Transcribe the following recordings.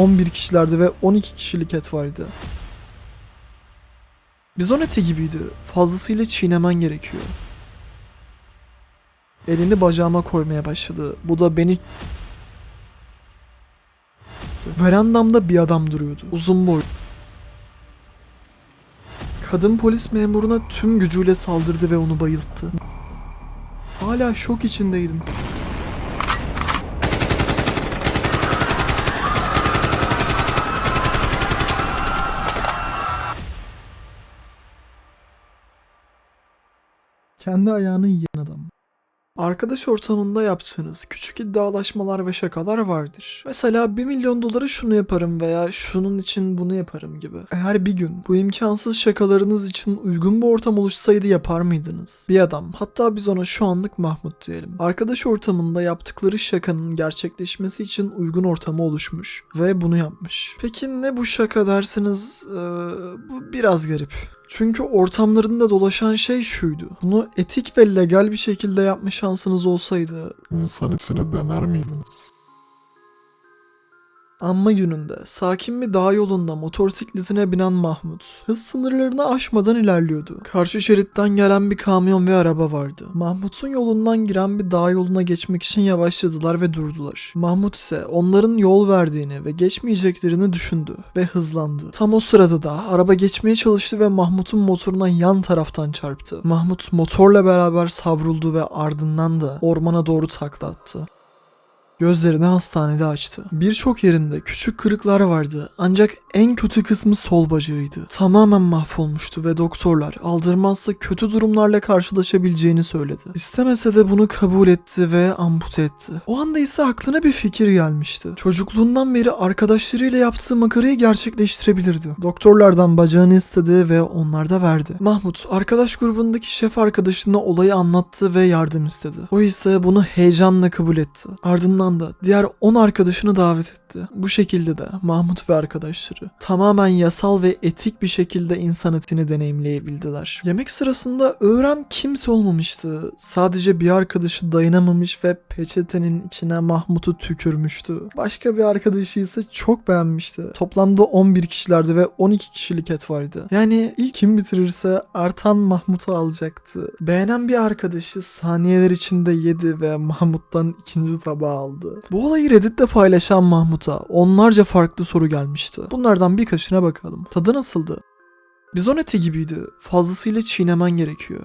11 kişilerdi ve 12 kişilik et vardı. Bizon eti gibiydi. Fazlasıyla çiğnemen gerekiyor. Elini bacağıma koymaya başladı. Bu da beni Verandamda bir adam duruyordu. Uzun boy. Kadın polis memuruna tüm gücüyle saldırdı ve onu bayılttı. Hala şok içindeydim. Kendi ayağını yiyen adam. Arkadaş ortamında yaptığınız küçük iddialaşmalar ve şakalar vardır. Mesela 1 milyon doları şunu yaparım veya şunun için bunu yaparım gibi. Eğer bir gün bu imkansız şakalarınız için uygun bir ortam oluşsaydı yapar mıydınız? Bir adam, hatta biz ona şu anlık Mahmut diyelim. Arkadaş ortamında yaptıkları şakanın gerçekleşmesi için uygun ortamı oluşmuş ve bunu yapmış. Peki ne bu şaka derseniz eee, bu biraz garip. Çünkü ortamlarında dolaşan şey şuydu. Bunu etik ve legal bir şekilde yapma şansınız olsaydı İnsan içine dener miydiniz? Anma gününde sakin bir dağ yolunda motosikletine binen Mahmut hız sınırlarını aşmadan ilerliyordu. Karşı şeritten gelen bir kamyon ve araba vardı. Mahmut'un yolundan giren bir dağ yoluna geçmek için yavaşladılar ve durdular. Mahmut ise onların yol verdiğini ve geçmeyeceklerini düşündü ve hızlandı. Tam o sırada da araba geçmeye çalıştı ve Mahmut'un motoruna yan taraftan çarptı. Mahmut motorla beraber savruldu ve ardından da ormana doğru takla attı. Gözlerini hastanede açtı. Birçok yerinde küçük kırıklar vardı ancak en kötü kısmı sol bacağıydı. Tamamen mahvolmuştu ve doktorlar aldırmazsa kötü durumlarla karşılaşabileceğini söyledi. İstemese de bunu kabul etti ve ampute etti. O anda ise aklına bir fikir gelmişti. Çocukluğundan beri arkadaşlarıyla yaptığı makarayı gerçekleştirebilirdi. Doktorlardan bacağını istedi ve onlar da verdi. Mahmut arkadaş grubundaki şef arkadaşına olayı anlattı ve yardım istedi. O ise bunu heyecanla kabul etti. Ardından da diğer 10 arkadaşını davet etti. Bu şekilde de Mahmut ve arkadaşları tamamen yasal ve etik bir şekilde insan etini deneyimleyebildiler. Yemek sırasında öğren kimse olmamıştı. Sadece bir arkadaşı dayanamamış ve peçetenin içine Mahmut'u tükürmüştü. Başka bir arkadaşı ise çok beğenmişti. Toplamda 11 kişilerdi ve 12 kişilik et vardı. Yani ilk kim bitirirse artan Mahmut'u alacaktı. Beğenen bir arkadaşı saniyeler içinde yedi ve Mahmut'tan ikinci tabağı aldı. Bu olayı Reddit'te paylaşan Mahmut'a onlarca farklı soru gelmişti. Bunlardan birkaçına bakalım. Tadı nasıldı? Bizon eti gibiydi. Fazlasıyla çiğnemen gerekiyor.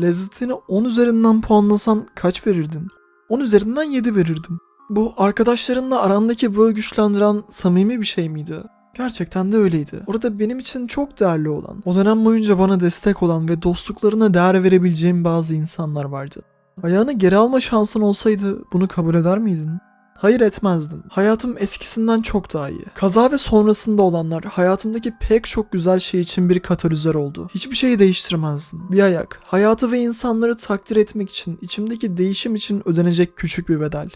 Lezzetini 10 üzerinden puanlasan kaç verirdin? 10 üzerinden 7 verirdim. Bu arkadaşlarınla arandaki bağı güçlendiren samimi bir şey miydi? Gerçekten de öyleydi. Orada benim için çok değerli olan, o dönem boyunca bana destek olan ve dostluklarına değer verebileceğim bazı insanlar vardı. Ayağını geri alma şansın olsaydı bunu kabul eder miydin? Hayır etmezdim. Hayatım eskisinden çok daha iyi. Kaza ve sonrasında olanlar hayatımdaki pek çok güzel şey için bir katalizör oldu. Hiçbir şeyi değiştirmezdim. Bir ayak, hayatı ve insanları takdir etmek için, içimdeki değişim için ödenecek küçük bir bedel.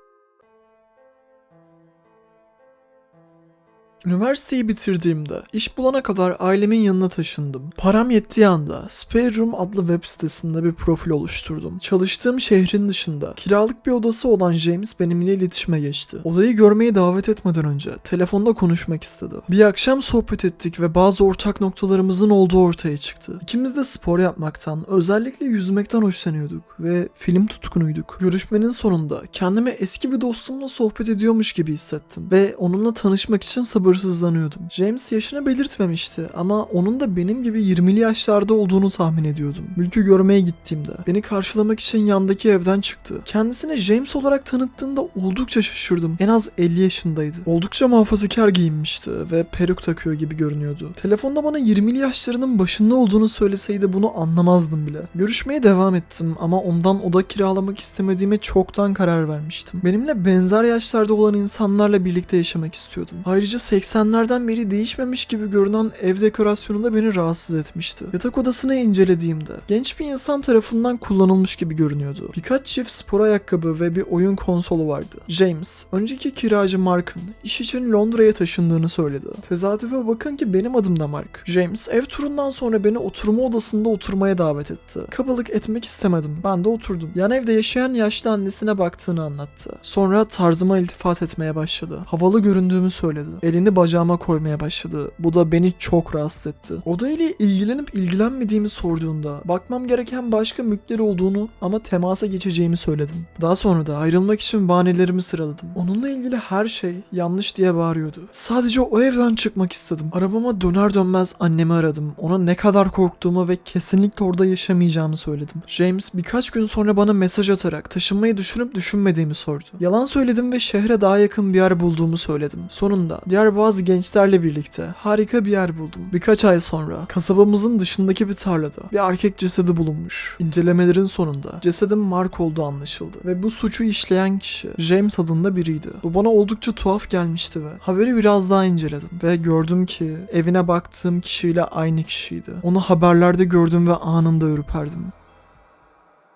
Üniversiteyi bitirdiğimde, iş bulana kadar ailemin yanına taşındım. Param yettiği anda Spare Room adlı web sitesinde bir profil oluşturdum. Çalıştığım şehrin dışında kiralık bir odası olan James benimle iletişime geçti. Odayı görmeyi davet etmeden önce telefonda konuşmak istedi. Bir akşam sohbet ettik ve bazı ortak noktalarımızın olduğu ortaya çıktı. İkimiz de spor yapmaktan, özellikle yüzmekten hoşlanıyorduk ve film tutkunuyduk. Görüşmenin sonunda kendimi eski bir dostumla sohbet ediyormuş gibi hissettim ve onunla tanışmak için sabırsızlanıyordum. James yaşını belirtmemişti ama onun da benim gibi 20'li yaşlarda olduğunu tahmin ediyordum. Mülkü görmeye gittiğimde beni karşılamak için yandaki evden çıktı. Kendisini James olarak tanıttığında oldukça şaşırdım. En az 50 yaşındaydı. Oldukça muhafazakar giyinmişti ve peruk takıyor gibi görünüyordu. Telefonda bana 20'li yaşlarının başında olduğunu söyleseydi bunu anlamazdım bile. Görüşmeye devam ettim ama ondan oda kiralamak istemediğime çoktan karar vermiştim. Benimle benzer yaşlarda olan insanlarla birlikte yaşamak istiyordum. Ayrıca 80'lerden beri değişmemiş gibi görünen ev dekorasyonu da beni rahatsız etmişti. Yatak odasını incelediğimde genç bir insan tarafından kullanılmış gibi görünüyordu. Birkaç çift spor ayakkabı ve bir oyun konsolu vardı. James, önceki kiracı Mark'ın iş için Londra'ya taşındığını söyledi. Tesadüfe bakın ki benim adım da Mark. James ev turundan sonra beni oturma odasında oturmaya davet etti. Kabalık etmek istemedim. Ben de oturdum. Yan evde yaşayan yaşlı annesine baktığını anlattı. Sonra tarzıma iltifat etmeye başladı. Havalı göründüğümü söyledi. Elini elini bacağıma koymaya başladı. Bu da beni çok rahatsız etti. Oda ile ilgilenip ilgilenmediğimi sorduğunda bakmam gereken başka mülkleri olduğunu ama temasa geçeceğimi söyledim. Daha sonra da ayrılmak için bahanelerimi sıraladım. Onunla ilgili her şey yanlış diye bağırıyordu. Sadece o evden çıkmak istedim. Arabama döner dönmez annemi aradım. Ona ne kadar korktuğumu ve kesinlikle orada yaşamayacağımı söyledim. James birkaç gün sonra bana mesaj atarak taşınmayı düşünüp düşünmediğimi sordu. Yalan söyledim ve şehre daha yakın bir yer bulduğumu söyledim. Sonunda diğer bazı gençlerle birlikte harika bir yer buldum. Birkaç ay sonra kasabamızın dışındaki bir tarlada bir erkek cesedi bulunmuş. İncelemelerin sonunda cesedin Mark olduğu anlaşıldı ve bu suçu işleyen kişi James adında biriydi. Bu bana oldukça tuhaf gelmişti ve haberi biraz daha inceledim ve gördüm ki evine baktığım kişiyle aynı kişiydi. Onu haberlerde gördüm ve anında ürperdim.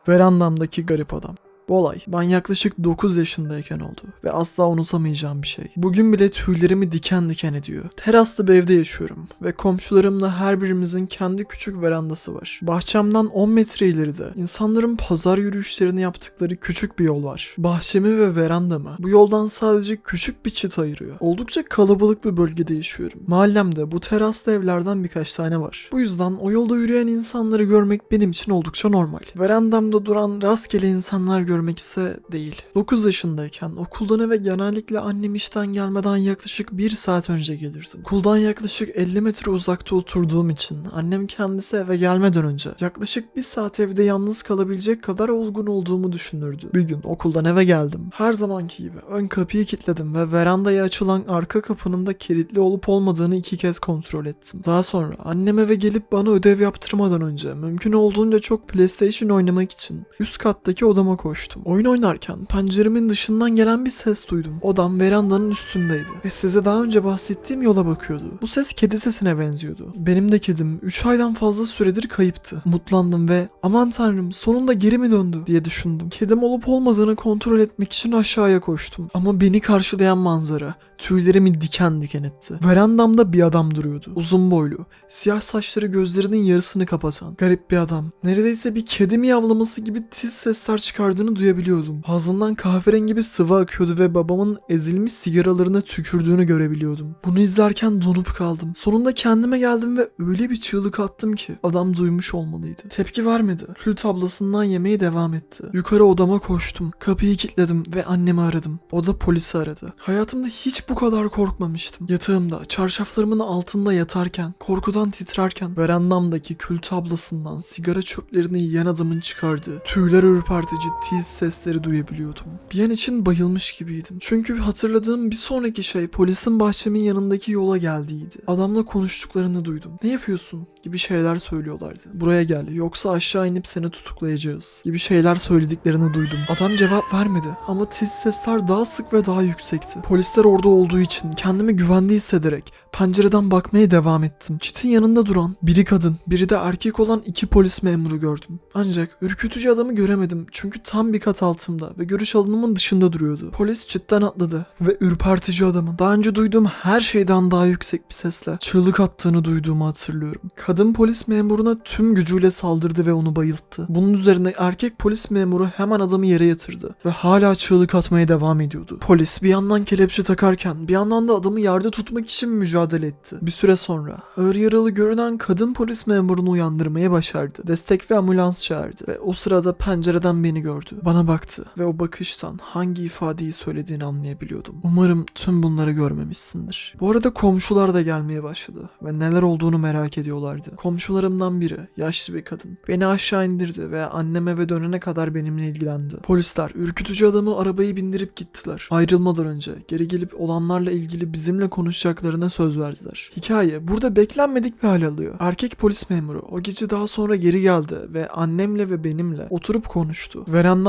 Verandamdaki garip adam. Bu olay ben yaklaşık 9 yaşındayken oldu ve asla unutamayacağım bir şey. Bugün bile tüylerimi diken diken ediyor. Teraslı bir evde yaşıyorum ve komşularımla her birimizin kendi küçük verandası var. Bahçemden 10 metre ileride insanların pazar yürüyüşlerini yaptıkları küçük bir yol var. Bahçemi ve verandamı bu yoldan sadece küçük bir çit ayırıyor. Oldukça kalabalık bir bölgede yaşıyorum. Mahallemde bu teraslı evlerden birkaç tane var. Bu yüzden o yolda yürüyen insanları görmek benim için oldukça normal. Verandamda duran rastgele insanlar görmek ise değil. 9 yaşındayken okuldan eve genellikle annem işten gelmeden yaklaşık 1 saat önce gelirdim. Okuldan yaklaşık 50 metre uzakta oturduğum için annem kendisi eve gelmeden önce yaklaşık 1 saat evde yalnız kalabilecek kadar olgun olduğumu düşünürdü. Bir gün okuldan eve geldim. Her zamanki gibi ön kapıyı kilitledim ve verandaya açılan arka kapının da kilitli olup olmadığını iki kez kontrol ettim. Daha sonra annem eve gelip bana ödev yaptırmadan önce mümkün olduğunca çok PlayStation oynamak için üst kattaki odama koştum. Oyun oynarken penceremin dışından gelen bir ses duydum. Odam verandanın üstündeydi ve size daha önce bahsettiğim yola bakıyordu. Bu ses kedi sesine benziyordu. Benim de kedim 3 aydan fazla süredir kayıptı. Mutlandım ve aman tanrım sonunda geri mi döndü diye düşündüm. Kedim olup olmadığını kontrol etmek için aşağıya koştum. Ama beni karşılayan manzara tüylerimi diken diken etti. Verandamda bir adam duruyordu. Uzun boylu, siyah saçları gözlerinin yarısını kapatan. Garip bir adam. Neredeyse bir kedi miyavlaması gibi tiz sesler çıkardığını duyabiliyordum. Ağzından kahverengi bir sıvı akıyordu ve babamın ezilmiş sigaralarına tükürdüğünü görebiliyordum. Bunu izlerken donup kaldım. Sonunda kendime geldim ve öyle bir çığlık attım ki adam duymuş olmalıydı. Tepki vermedi. Kül tablasından yemeye devam etti. Yukarı odama koştum. Kapıyı kilitledim ve annemi aradım. O da polisi aradı. Hayatımda hiç bu kadar korkmamıştım. Yatağımda, çarşaflarımın altında yatarken, korkudan titrerken, verandamdaki kül tablasından sigara çöplerini yiyen adamın çıkardığı, tüyler ürpertici tiz sesleri duyabiliyordum. Bir an için bayılmış gibiydim. Çünkü hatırladığım bir sonraki şey polisin bahçemin yanındaki yola geldiğiydi. Adamla konuştuklarını duydum. Ne yapıyorsun? gibi şeyler söylüyorlardı. Buraya gel yoksa aşağı inip seni tutuklayacağız gibi şeyler söylediklerini duydum. Adam cevap vermedi ama tiz sesler daha sık ve daha yüksekti. Polisler orada olduğu için kendimi güvende hissederek pencereden bakmaya devam ettim. Çitin yanında duran biri kadın, biri de erkek olan iki polis memuru gördüm. Ancak ürkütücü adamı göremedim çünkü tam bir kat altımda ve görüş alanımın dışında duruyordu. Polis çitten atladı ve ürpertici adamın daha önce duyduğum her şeyden daha yüksek bir sesle çığlık attığını duyduğumu hatırlıyorum. Kadın polis memuruna tüm gücüyle saldırdı ve onu bayılttı. Bunun üzerine erkek polis memuru hemen adamı yere yatırdı ve hala çığlık atmaya devam ediyordu. Polis bir yandan kelepçe takarken bir yandan da adamı yerde tutmak için mücadele etti. Bir süre sonra ağır yaralı görünen kadın polis memurunu uyandırmaya başardı. Destek ve ambulans çağırdı ve o sırada pencereden beni gördü. Bana baktı ve o bakıştan hangi ifadeyi söylediğini anlayabiliyordum. Umarım tüm bunları görmemişsindir. Bu arada komşular da gelmeye başladı ve neler olduğunu merak ediyorlardı. Komşularımdan biri, yaşlı bir kadın, beni aşağı indirdi ve annem eve dönene kadar benimle ilgilendi. Polisler ürkütücü adamı arabayı bindirip gittiler. Ayrılmadan önce geri gelip olanlarla ilgili bizimle konuşacaklarına söz verdiler. Hikaye burada beklenmedik bir hal alıyor. Erkek polis memuru o gece daha sonra geri geldi ve annemle ve benimle oturup konuştu.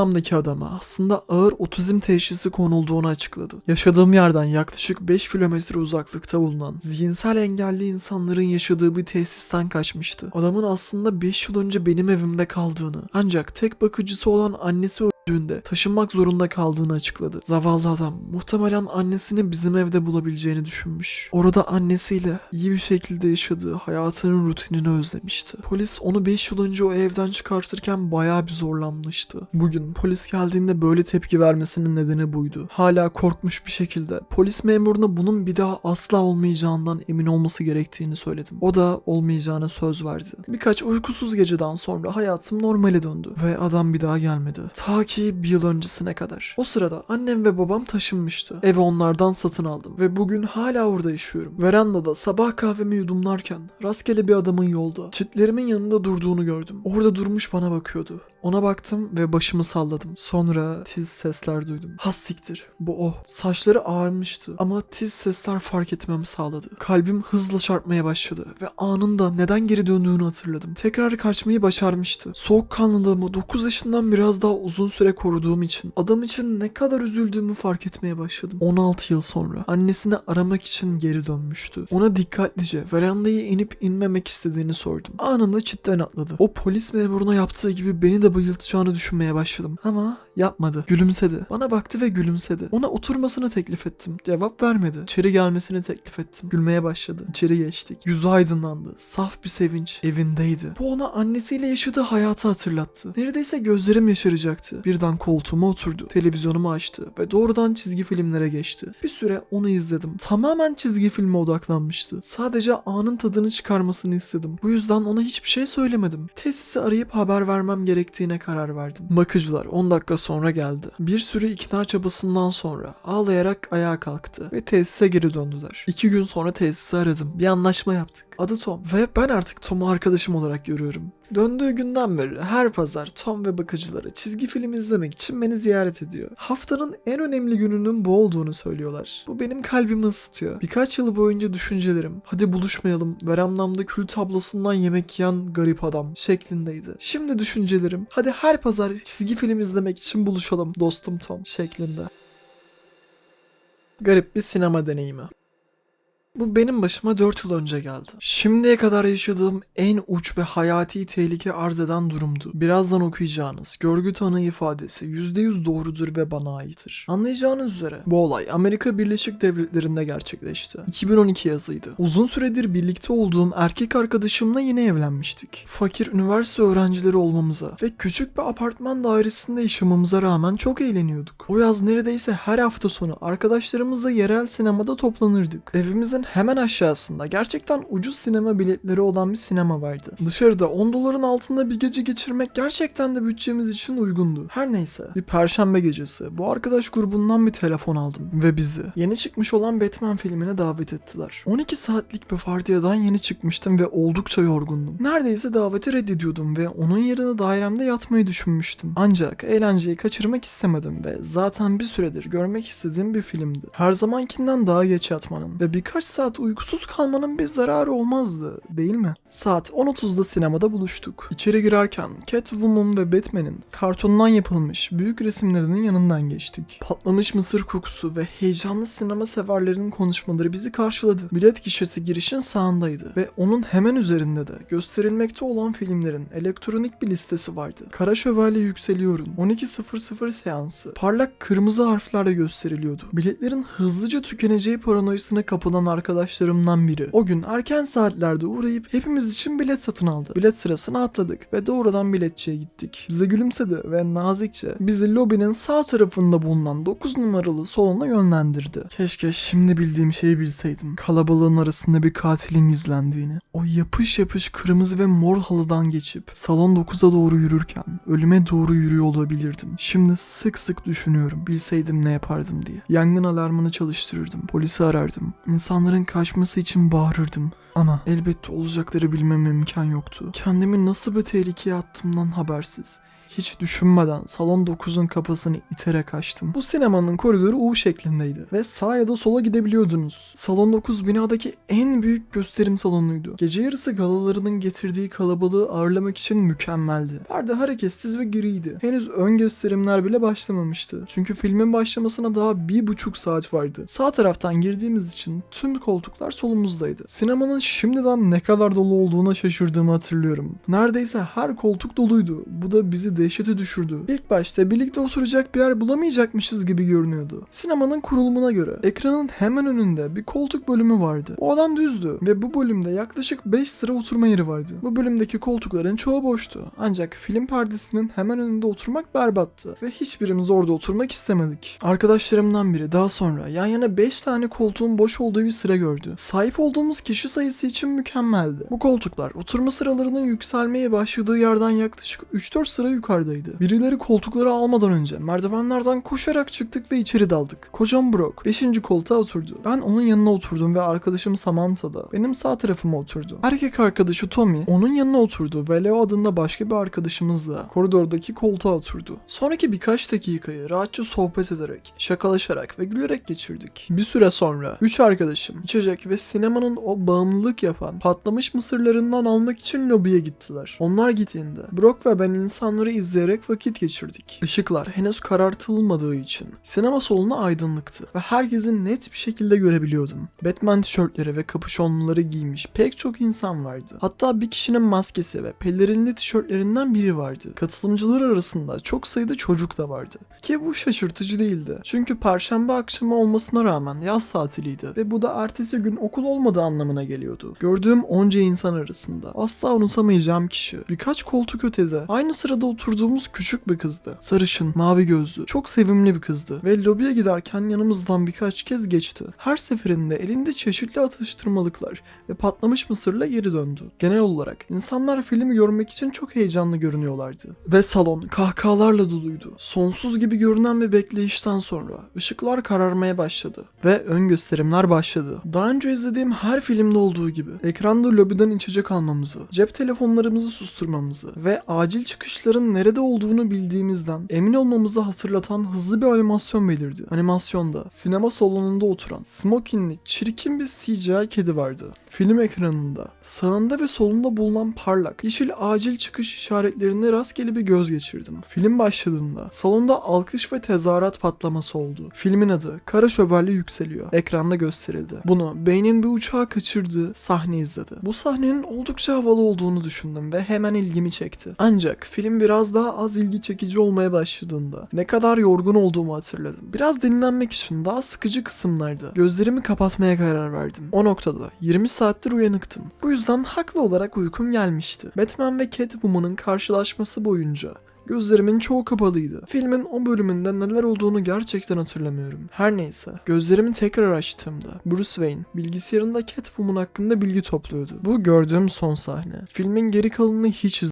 Verandamdaki adama aslında ağır otizm teşhisi konulduğunu açıkladı. Yaşadığım yerden yaklaşık 5 kilometre uzaklıkta bulunan zihinsel engelli insanların yaşadığı bir tesisten kaçmıştı. Adamın aslında 5 yıl önce benim evimde kaldığını ancak tek bakıcısı olan annesi düğünde taşınmak zorunda kaldığını açıkladı. Zavallı adam muhtemelen annesini bizim evde bulabileceğini düşünmüş. Orada annesiyle iyi bir şekilde yaşadığı hayatının rutinini özlemişti. Polis onu 5 yıl önce o evden çıkartırken bayağı bir zorlanmıştı. Bugün polis geldiğinde böyle tepki vermesinin nedeni buydu. Hala korkmuş bir şekilde polis memuruna bunun bir daha asla olmayacağından emin olması gerektiğini söyledim. O da olmayacağına söz verdi. Birkaç uykusuz geceden sonra hayatım normale döndü ve adam bir daha gelmedi. Ta ki bir yıl öncesine kadar. O sırada annem ve babam taşınmıştı. Evi onlardan satın aldım ve bugün hala orada yaşıyorum. Verandada sabah kahvemi yudumlarken rastgele bir adamın yolda çitlerimin yanında durduğunu gördüm. Orada durmuş bana bakıyordu. Ona baktım ve başımı salladım. Sonra tiz sesler duydum. Has siktir. Bu o. Saçları ağarmıştı ama tiz sesler fark etmemi sağladı. Kalbim hızla çarpmaya başladı ve anında neden geri döndüğünü hatırladım. Tekrar kaçmayı başarmıştı. Soğukkanlılığımı 9 yaşından biraz daha uzun süre koruduğum için adam için ne kadar üzüldüğümü fark etmeye başladım. 16 yıl sonra annesini aramak için geri dönmüştü. Ona dikkatlice verandayı inip inmemek istediğini sordum. Anında çitten atladı. O polis memuruna yaptığı gibi beni de bayıltacağını düşünmeye başladım. Ama yapmadı. Gülümsedi. Bana baktı ve gülümsedi. Ona oturmasını teklif ettim. Cevap vermedi. İçeri gelmesini teklif ettim. Gülmeye başladı. İçeri geçtik. Yüzü aydınlandı. Saf bir sevinç. Evindeydi. Bu ona annesiyle yaşadığı hayatı hatırlattı. Neredeyse gözlerim yaşaracaktı. Birden koltuğuma oturdu. Televizyonumu açtı ve doğrudan çizgi filmlere geçti. Bir süre onu izledim. Tamamen çizgi filme odaklanmıştı. Sadece anın tadını çıkarmasını istedim. Bu yüzden ona hiçbir şey söylemedim. Tesisi arayıp haber vermem gerektiğine karar verdim. Bakıcılar 10 dakika sonra geldi. Bir sürü ikna çabasından sonra ağlayarak ayağa kalktı ve tesise geri döndüler. İki gün sonra tesisi aradım. Bir anlaşma yaptık. Adı Tom ve ben artık Tom'u arkadaşım olarak görüyorum. Döndüğü günden beri her pazar Tom ve bakıcıları çizgi film izlemek için beni ziyaret ediyor. Haftanın en önemli gününün bu olduğunu söylüyorlar. Bu benim kalbimi ısıtıyor. Birkaç yıl boyunca düşüncelerim hadi buluşmayalım verandamda kül tablosundan yemek yiyen garip adam şeklindeydi. Şimdi düşüncelerim hadi her pazar çizgi film izlemek için buluşalım dostum Tom şeklinde. Garip bir sinema deneyimi. Bu benim başıma 4 yıl önce geldi. Şimdiye kadar yaşadığım en uç ve hayati tehlike arz eden durumdu. Birazdan okuyacağınız görgü tanığı ifadesi %100 doğrudur ve bana aittir. Anlayacağınız üzere bu olay Amerika Birleşik Devletleri'nde gerçekleşti. 2012 yazıydı. Uzun süredir birlikte olduğum erkek arkadaşımla yine evlenmiştik. Fakir üniversite öğrencileri olmamıza ve küçük bir apartman dairesinde yaşamamıza rağmen çok eğleniyorduk. O yaz neredeyse her hafta sonu arkadaşlarımızla yerel sinemada toplanırdık. Evimizin hemen aşağısında gerçekten ucuz sinema biletleri olan bir sinema vardı. Dışarıda 10 doların altında bir gece geçirmek gerçekten de bütçemiz için uygundu. Her neyse bir perşembe gecesi bu arkadaş grubundan bir telefon aldım ve bizi yeni çıkmış olan Batman filmine davet ettiler. 12 saatlik bir vardiyadan yeni çıkmıştım ve oldukça yorgundum. Neredeyse daveti reddediyordum ve onun yerine dairemde yatmayı düşünmüştüm. Ancak eğlenceyi kaçırmak istemedim ve zaten bir süredir görmek istediğim bir filmdi. Her zamankinden daha geç yatmanın ve birkaç saat uykusuz kalmanın bir zararı olmazdı değil mi? Saat 10.30'da sinemada buluştuk. İçeri girerken Catwoman ve Batman'in kartondan yapılmış büyük resimlerinin yanından geçtik. Patlamış mısır kokusu ve heyecanlı sinema severlerinin konuşmaları bizi karşıladı. Bilet gişesi girişin sağındaydı ve onun hemen üzerinde de gösterilmekte olan filmlerin elektronik bir listesi vardı. Kara Şövalye Yükseliyor'un 12.00 seansı parlak kırmızı harflerle gösteriliyordu. Biletlerin hızlıca tükeneceği paranoyasına kapılan arkadaşlarımdan biri. O gün erken saatlerde uğrayıp hepimiz için bilet satın aldı. Bilet sırasına atladık ve doğrudan biletçiye gittik. Bize gülümsedi ve nazikçe bizi lobinin sağ tarafında bulunan 9 numaralı salona yönlendirdi. Keşke şimdi bildiğim şeyi bilseydim. Kalabalığın arasında bir katilin gizlendiğini. O yapış yapış kırmızı ve mor halıdan geçip salon 9'a doğru yürürken ölüme doğru yürüyor olabilirdim. Şimdi sık sık düşünüyorum. Bilseydim ne yapardım diye. Yangın alarmını çalıştırırdım. Polisi arardım. İnsanların kaçması için bağırırdım. Ama elbette olacakları bilmeme imkan yoktu. Kendimi nasıl bir tehlikeye attığımdan habersiz. Hiç düşünmeden salon 9'un kapısını iterek açtım. Bu sinemanın koridoru U şeklindeydi ve sağa ya da sola gidebiliyordunuz. Salon 9 binadaki en büyük gösterim salonuydu. Gece yarısı galalarının getirdiği kalabalığı ağırlamak için mükemmeldi. Perde hareketsiz ve giriydi. Henüz ön gösterimler bile başlamamıştı. Çünkü filmin başlamasına daha bir buçuk saat vardı. Sağ taraftan girdiğimiz için tüm koltuklar solumuzdaydı. Sinemanın şimdiden ne kadar dolu olduğuna şaşırdığımı hatırlıyorum. Neredeyse her koltuk doluydu. Bu da bizi bizi dehşete düşürdü. İlk başta birlikte oturacak bir yer bulamayacakmışız gibi görünüyordu. Sinemanın kurulumuna göre ekranın hemen önünde bir koltuk bölümü vardı. O alan düzdü ve bu bölümde yaklaşık 5 sıra oturma yeri vardı. Bu bölümdeki koltukların çoğu boştu. Ancak film perdesinin hemen önünde oturmak berbattı ve hiçbirimiz orada oturmak istemedik. Arkadaşlarımdan biri daha sonra yan yana 5 tane koltuğun boş olduğu bir sıra gördü. Sahip olduğumuz kişi sayısı için mükemmeldi. Bu koltuklar oturma sıralarının yükselmeye başladığı yerden yaklaşık 3-4 sıra yukarıdaydı. Birileri koltukları almadan önce merdivenlerden koşarak çıktık ve içeri daldık. Kocam Brock 5. koltuğa oturdu. Ben onun yanına oturdum ve arkadaşım Samantha da benim sağ tarafıma oturdu. Erkek arkadaşı Tommy onun yanına oturdu ve Leo adında başka bir arkadaşımız da koridordaki koltuğa oturdu. Sonraki birkaç dakikayı rahatça sohbet ederek, şakalaşarak ve gülerek geçirdik. Bir süre sonra üç arkadaşım içecek ve sinemanın o bağımlılık yapan patlamış mısırlarından almak için lobiye gittiler. Onlar gittiğinde Brock ve ben insanları izleyerek vakit geçirdik. Işıklar henüz karartılmadığı için sinema salonu aydınlıktı ve herkesin net bir şekilde görebiliyordum. Batman tişörtleri ve kapüşonluları giymiş pek çok insan vardı. Hatta bir kişinin maskesi ve pelerinli tişörtlerinden biri vardı. Katılımcılar arasında çok sayıda çocuk da vardı. Ki bu şaşırtıcı değildi. Çünkü perşembe akşamı olmasına rağmen yaz tatiliydi ve bu da ertesi gün okul olmadığı anlamına geliyordu. Gördüğüm onca insan arasında asla unutamayacağım kişi birkaç koltuk ötede aynı sırada oturduğumuz küçük bir kızdı. Sarışın, mavi gözlü, çok sevimli bir kızdı ve lobiye giderken yanımızdan birkaç kez geçti. Her seferinde elinde çeşitli atıştırmalıklar ve patlamış mısırla geri döndü. Genel olarak insanlar filmi görmek için çok heyecanlı görünüyorlardı. Ve salon kahkahalarla doluydu. Sonsuz gibi görünen bir bekleyişten sonra ışıklar kararmaya başladı ve ön gösterimler başladı. Daha önce izlediğim her filmde olduğu gibi ekranda lobiden içecek almamızı, cep telefonlarımızı susturmamızı ve acil çıkışların nerede olduğunu bildiğimizden emin olmamızı hatırlatan hızlı bir animasyon belirdi. Animasyonda sinema salonunda oturan smokinli çirkin bir CGI kedi vardı. Film ekranında sağında ve solunda bulunan parlak yeşil acil çıkış işaretlerine rastgele bir göz geçirdim. Film başladığında salonda alkış ve tezahürat patlaması oldu. Filmin adı Kara Şövalye Yükseliyor. Ekranda gösterildi. Bunu beynin bir uçağı kaçırdığı sahne izledi. Bu sahnenin oldukça havalı olduğunu düşündüm ve hemen ilgimi çekti. Ancak film biraz daha az ilgi çekici olmaya başladığında ne kadar yorgun olduğumu hatırladım. Biraz dinlenmek için daha sıkıcı kısımlarda gözlerimi kapatmaya karar verdim. O noktada 20 saattir uyanıktım. Bu yüzden haklı olarak uykum gelmişti. Batman ve Catwoman'ın karşılaşması boyunca Gözlerimin çoğu kapalıydı. Filmin o bölümünde neler olduğunu gerçekten hatırlamıyorum. Her neyse, gözlerimi tekrar açtığımda Bruce Wayne bilgisayarında Catwoman hakkında bilgi topluyordu. Bu gördüğüm son sahne. Filmin geri kalanını hiç iz-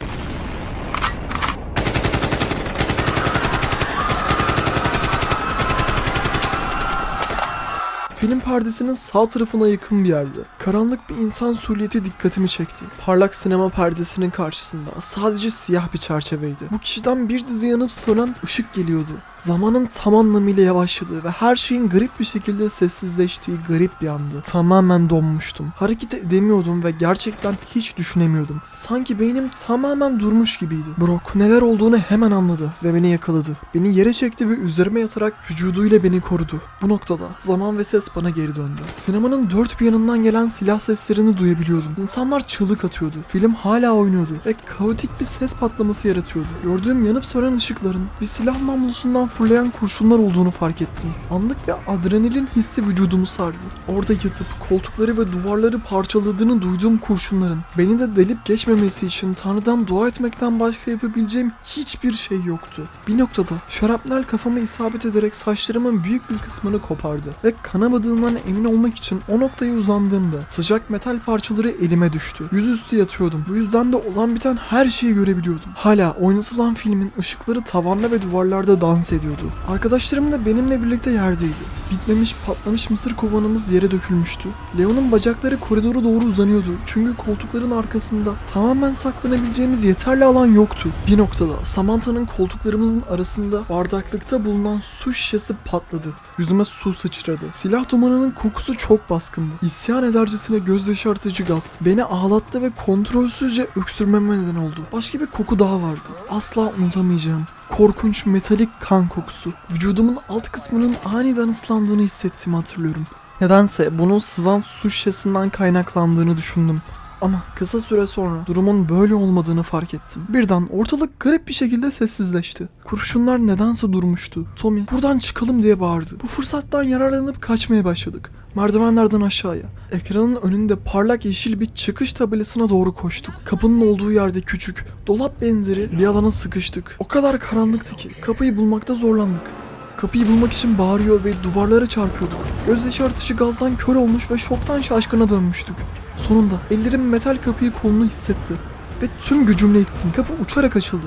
Film perdesinin sağ tarafına yakın bir yerde. Karanlık bir insan silüeti dikkatimi çekti. Parlak sinema perdesinin karşısında sadece siyah bir çerçeveydi. Bu kişiden bir dizi yanıp sönen ışık geliyordu. Zamanın tam anlamıyla yavaşladığı ve her şeyin garip bir şekilde sessizleştiği garip bir andı. Tamamen donmuştum. Hareket edemiyordum ve gerçekten hiç düşünemiyordum. Sanki beynim tamamen durmuş gibiydi. Brock neler olduğunu hemen anladı ve beni yakaladı. Beni yere çekti ve üzerime yatarak vücuduyla beni korudu. Bu noktada zaman ve ses bana geri döndü. Sinemanın dört bir yanından gelen silah seslerini duyabiliyordum. İnsanlar çığlık atıyordu. Film hala oynuyordu ve kaotik bir ses patlaması yaratıyordu. Gördüğüm yanıp sönen ışıkların bir silah namlusundan fırlayan kurşunlar olduğunu fark ettim. Anlık bir adrenalin hissi vücudumu sardı. Orada yatıp koltukları ve duvarları parçaladığını duyduğum kurşunların beni de delip geçmemesi için Tanrı'dan dua etmekten başka yapabileceğim hiçbir şey yoktu. Bir noktada şarapnel kafama isabet ederek saçlarımın büyük bir kısmını kopardı ve kanamadığından emin olmak için o noktaya uzandığımda sıcak metal parçaları elime düştü. Yüzüstü yatıyordum. Bu yüzden de olan biten her şeyi görebiliyordum. Hala oynatılan filmin ışıkları tavanda ve duvarlarda dans ediyordu. Arkadaşlarım da benimle birlikte yerdeydi. Bitmemiş patlamış mısır kovanımız yere dökülmüştü. Leon'un bacakları koridora doğru uzanıyordu. Çünkü koltukların arkasında tamamen saklanabileceğimiz yeterli alan yoktu. Bir noktada Samantha'nın koltuklarımızın arasında bardaklıkta bulunan su şişesi patladı. Yüzüme su sıçradı. Silah dumanının kokusu çok baskındı. İsyan edercesine göz yaşartıcı gaz beni ağlattı ve kontrolsüzce öksürmeme neden oldu. Başka bir koku daha vardı. Asla unutamayacağım. Korkunç metalik kan kokusu. Vücudumun alt kısmının aniden ıslandığını hissettiğimi hatırlıyorum. Nedense bunun sızan su şişesinden kaynaklandığını düşündüm. Ama kısa süre sonra durumun böyle olmadığını fark ettim. Birden ortalık garip bir şekilde sessizleşti. Kurşunlar nedense durmuştu. Tommy buradan çıkalım diye bağırdı. Bu fırsattan yararlanıp kaçmaya başladık. Merdivenlerden aşağıya. Ekranın önünde parlak yeşil bir çıkış tabelasına doğru koştuk. Kapının olduğu yerde küçük, dolap benzeri bir alana sıkıştık. O kadar karanlıktı ki kapıyı bulmakta zorlandık. Kapıyı bulmak için bağırıyor ve duvarlara çarpıyorduk. Göz yaşartıcı gazdan kör olmuş ve şoktan şaşkına dönmüştük. Sonunda ellerim metal kapıyı kolunu hissetti ve tüm gücümle ittim. Kapı uçarak açıldı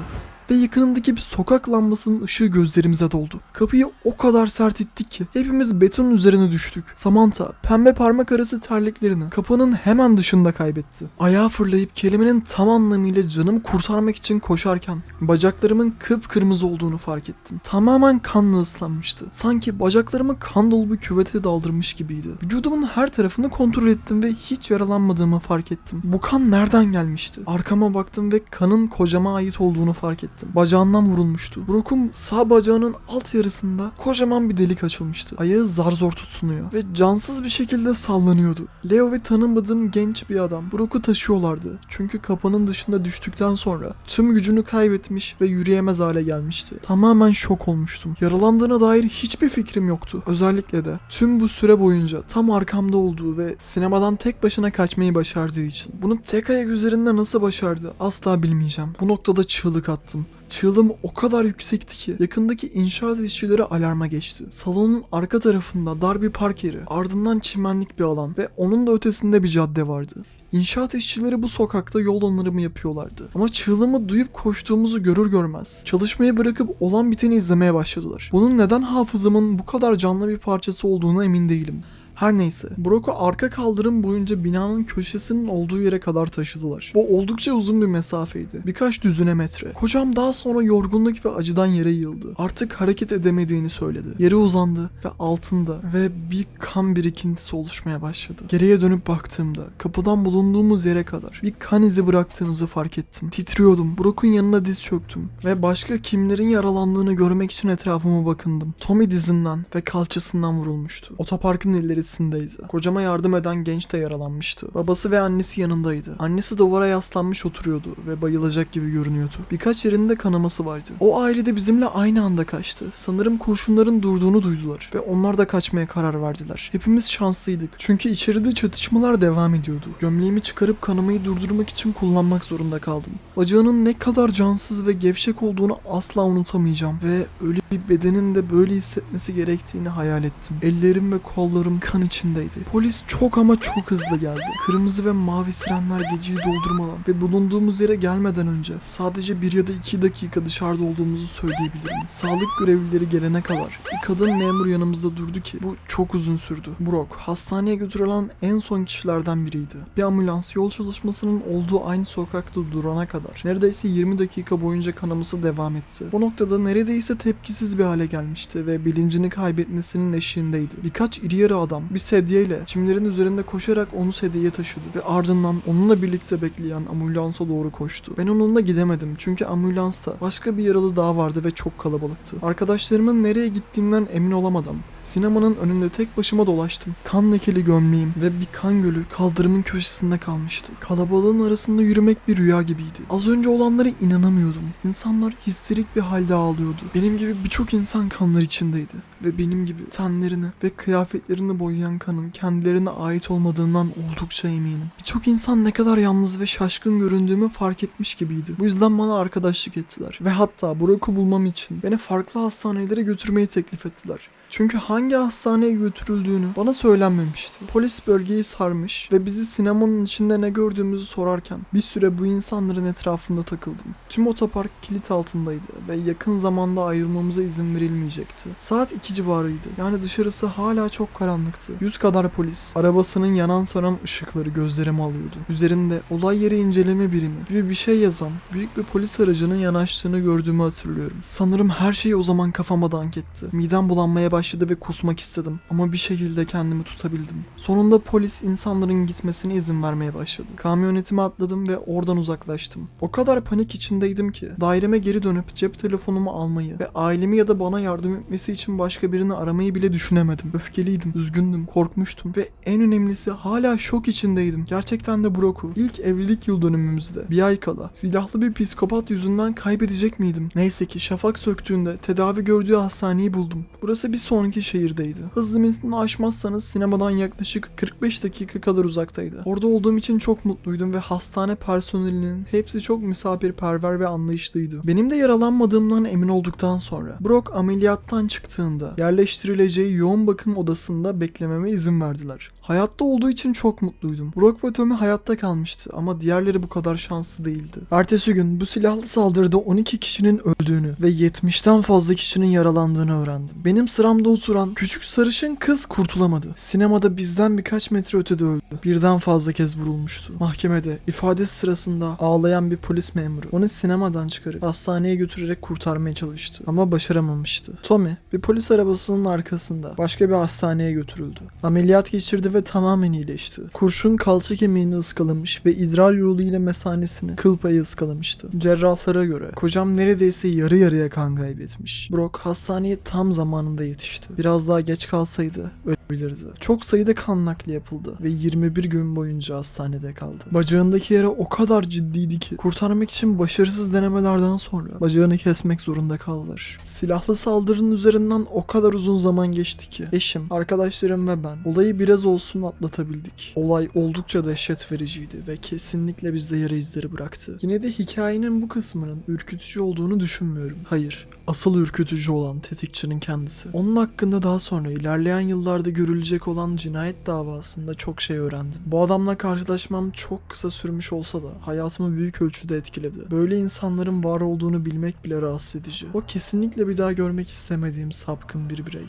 ve yakınındaki bir sokak lambasının ışığı gözlerimize doldu. Kapıyı o kadar sert ittik ki hepimiz betonun üzerine düştük. Samantha pembe parmak arası terliklerini kapının hemen dışında kaybetti. Ayağa fırlayıp kelimenin tam anlamıyla canımı kurtarmak için koşarken bacaklarımın kıpkırmızı olduğunu fark ettim. Tamamen kanla ıslanmıştı. Sanki bacaklarımı kan dolu bir küvete daldırmış gibiydi. Vücudumun her tarafını kontrol ettim ve hiç yaralanmadığımı fark ettim. Bu kan nereden gelmişti? Arkama baktım ve kanın kocama ait olduğunu fark ettim. Bacağından vurulmuştu. Brock'un sağ bacağının alt yarısında kocaman bir delik açılmıştı. Ayağı zar zor tutunuyor ve cansız bir şekilde sallanıyordu. Leo ve tanımadığım genç bir adam Brock'u taşıyorlardı. Çünkü kapının dışında düştükten sonra tüm gücünü kaybetmiş ve yürüyemez hale gelmişti. Tamamen şok olmuştum. Yaralandığına dair hiçbir fikrim yoktu. Özellikle de tüm bu süre boyunca tam arkamda olduğu ve sinemadan tek başına kaçmayı başardığı için. Bunu tek ayak üzerinde nasıl başardı asla bilmeyeceğim. Bu noktada çığlık attım. Çığlığım o kadar yüksekti ki yakındaki inşaat işçileri alarma geçti. Salonun arka tarafında dar bir park yeri, ardından çimenlik bir alan ve onun da ötesinde bir cadde vardı. İnşaat işçileri bu sokakta yol onarımı yapıyorlardı. Ama çığlığımı duyup koştuğumuzu görür görmez çalışmayı bırakıp olan biteni izlemeye başladılar. Bunun neden hafızamın bu kadar canlı bir parçası olduğuna emin değilim. Her neyse, Brock'u arka kaldırım boyunca binanın köşesinin olduğu yere kadar taşıdılar. Bu oldukça uzun bir mesafeydi. Birkaç düzine metre. Kocam daha sonra yorgunluk ve acıdan yere yığıldı. Artık hareket edemediğini söyledi. Yere uzandı ve altında ve bir kan birikintisi oluşmaya başladı. Geriye dönüp baktığımda kapıdan bulunduğumuz yere kadar bir kan izi bıraktığınızı fark ettim. Titriyordum. Brock'un yanına diz çöktüm ve başka kimlerin yaralandığını görmek için etrafıma bakındım. Tommy dizinden ve kalçasından vurulmuştu. Otoparkın ilerisindeydi. Kocama yardım eden genç de yaralanmıştı. Babası ve annesi yanındaydı. Annesi duvara yaslanmış oturuyordu ve bayılacak gibi görünüyordu. Birkaç yerinde kanaması vardı. O aile de bizimle aynı anda kaçtı. Sanırım kurşunların durduğunu duydular ve onlar da kaçmaya karar verdiler. Hepimiz şanslıydık. Çünkü içeride çatışmalar devam ediyordu. Gömleğimi çıkarıp kanamayı durdurmak için kullanmak zorunda kaldım. Bacağının ne kadar cansız ve gevşek olduğunu asla unutamayacağım ve ölü bir bedenin de böyle hissetmesi gerektiğini hayal ettim. Ellerim ve kollarım kan içindeydi. Polis çok ama çok hızlı geldi. Kırmızı ve mavi sirenler geceyi doldurmadan ve bulunduğumuz yere gelmeden önce sadece bir ya da iki dakika dışarıda olduğumuzu söyleyebilirim. Sağlık görevlileri gelene kadar bir kadın memur yanımızda durdu ki bu çok uzun sürdü. Brock hastaneye götürülen en son kişilerden biriydi. Bir ambulans yol çalışmasının olduğu aynı sokakta durana kadar neredeyse 20 dakika boyunca kanaması devam etti. Bu noktada neredeyse tepkisiz bir hale gelmişti ve bilincini kaybetmesinin eşiğindeydi. Birkaç iri yarı adam bir sedyeyle çimlerin üzerinde koşarak onu sedyeye taşıdı ve ardından onunla birlikte bekleyen ambulansa doğru koştu. Ben onunla gidemedim çünkü ambulansta başka bir yaralı daha vardı ve çok kalabalıktı. Arkadaşlarımın nereye gittiğinden emin olamadan sinemanın önünde tek başıma dolaştım. Kan lekeli gömleğim ve bir kan gölü kaldırımın köşesinde kalmıştı. Kalabalığın arasında yürümek bir rüya gibiydi. Az önce olanlara inanamıyordum. İnsanlar histerik bir halde ağlıyordu. Benim gibi birçok insan kanlar içindeydi. Ve benim gibi tenlerini ve kıyafetlerini boyayan kanın kendilerine ait olmadığından oldukça eminim. Birçok insan ne kadar yalnız ve şaşkın göründüğümü fark etmiş gibiydi. Bu yüzden bana arkadaşlık ettiler. Ve hatta Brock'u bulmam için beni farklı hastanelere götürmeyi teklif ettiler. Çünkü hangi hastaneye götürüldüğünü bana söylenmemişti. Polis bölgeyi sarmış ve bizi sinemanın içinde ne gördüğümüzü sorarken bir süre bu insanların etrafında takıldım. Tüm otopark kilit altındaydı ve yakın zamanda ayrılmamıza izin verilmeyecekti. Saat 2 civarıydı. Yani dışarısı hala çok karanlıktı. Yüz kadar polis, arabasının yanan sönen ışıkları gözlerimi alıyordu. Üzerinde olay yeri inceleme birimi gibi bir şey yazan büyük bir polis aracının yanaştığını gördüğümü hatırlıyorum. Sanırım her şey o zaman kafama dank etti. Midem bulanmaya başladı ve kusmak istedim. Ama bir şekilde kendimi tutabildim. Sonunda polis insanların gitmesine izin vermeye başladı. Kamyonetime atladım ve oradan uzaklaştım. O kadar panik içindeydim ki daireme geri dönüp cep telefonumu almayı ve ailemi ya da bana yardım etmesi için başka birini aramayı bile düşünemedim. Öfkeliydim, üzgündüm, korkmuştum ve en önemlisi hala şok içindeydim. Gerçekten de Brock'u ilk evlilik yıl dönümümüzde bir ay kala silahlı bir psikopat yüzünden kaybedecek miydim? Neyse ki şafak söktüğünde tedavi gördüğü hastaneyi buldum. Burası bir sonraki şehirdeydi. Hız limitini aşmazsanız sinemadan yaklaşık 45 dakika kadar uzaktaydı. Orada olduğum için çok mutluydum ve hastane personelinin hepsi çok misafirperver ve anlayışlıydı. Benim de yaralanmadığımdan emin olduktan sonra Brock ameliyattan çıktığında yerleştirileceği yoğun bakım odasında beklememe izin verdiler. Hayatta olduğu için çok mutluydum. Brock ve Tommy hayatta kalmıştı ama diğerleri bu kadar şanslı değildi. Ertesi gün bu silahlı saldırıda 12 kişinin öldüğünü ve 70'ten fazla kişinin yaralandığını öğrendim. Benim sıramda oturan küçük sarışın kız kurtulamadı. Sinemada bizden birkaç metre ötede öldü. Birden fazla kez vurulmuştu. Mahkemede ifadesi sırasında ağlayan bir polis memuru onu sinemadan çıkarıp hastaneye götürerek kurtarmaya çalıştı ama başaramamıştı. Tommy bir polis arabasının arkasında başka bir hastaneye götürüldü. Ameliyat geçirdi ve tamamen iyileşti. Kurşun kalça kemiğini ıskalamış ve idrar yolu ile mesanesini kıl payı ıskalamıştı. Cerrahlara göre kocam neredeyse yarı yarıya kan kaybetmiş. Brock hastaneye tam zamanında yetişti. Biraz daha geç kalsaydı ölebilirdi. Çok sayıda kan nakli yapıldı ve 21 gün boyunca hastanede kaldı. Bacağındaki yara o kadar ciddiydi ki kurtarmak için başarısız denemelerden sonra bacağını kesmek zorunda kaldılar. Silahlı saldırının üzerinden o kadar uzun zaman geçti ki eşim, arkadaşlarım ve ben olayı biraz olsun atlatabildik. Olay oldukça dehşet vericiydi ve kesinlikle bizde yara izleri bıraktı. Yine de hikayenin bu kısmının ürkütücü olduğunu düşünmüyorum. Hayır, asıl ürkütücü olan tetikçinin kendisi. Onun hakkında daha sonra ilerleyen yıllarda görülecek olan cinayet davasında çok şey öğrendim. Bu adamla karşılaşmam çok kısa sürmüş olsa da hayatımı büyük ölçüde etkiledi. Böyle insanların var olduğunu bilmek bile rahatsız edici. O kesinlikle bir daha görmek istemediğim sapkın bir birey.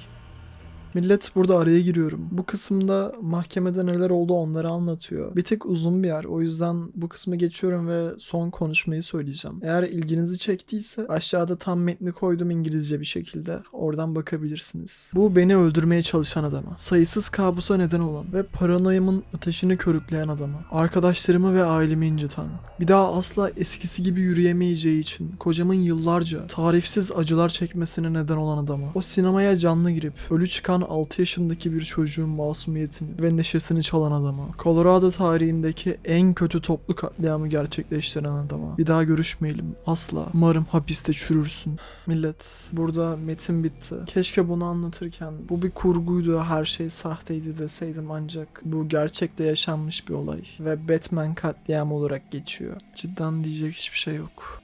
Millet burada araya giriyorum. Bu kısımda mahkemede neler oldu onları anlatıyor. Bir tık uzun bir yer. O yüzden bu kısmı geçiyorum ve son konuşmayı söyleyeceğim. Eğer ilginizi çektiyse aşağıda tam metni koydum İngilizce bir şekilde. Oradan bakabilirsiniz. Bu beni öldürmeye çalışan adama, sayısız kabusa neden olan ve paranoyamın ateşini körükleyen adama, arkadaşlarımı ve ailemi inciten, bir daha asla eskisi gibi yürüyemeyeceği için kocamın yıllarca tarifsiz acılar çekmesine neden olan adama, o sinemaya canlı girip ölü çıkan 6 yaşındaki bir çocuğun masumiyetini ve neşesini çalan adama, Colorado tarihindeki en kötü toplu katliamı gerçekleştiren adama. Bir daha görüşmeyelim asla. Umarım hapiste çürürsün. Millet burada metin bitti. Keşke bunu anlatırken bu bir kurguydu her şey sahteydi deseydim ancak bu gerçekte yaşanmış bir olay ve Batman katliamı olarak geçiyor. Cidden diyecek hiçbir şey yok.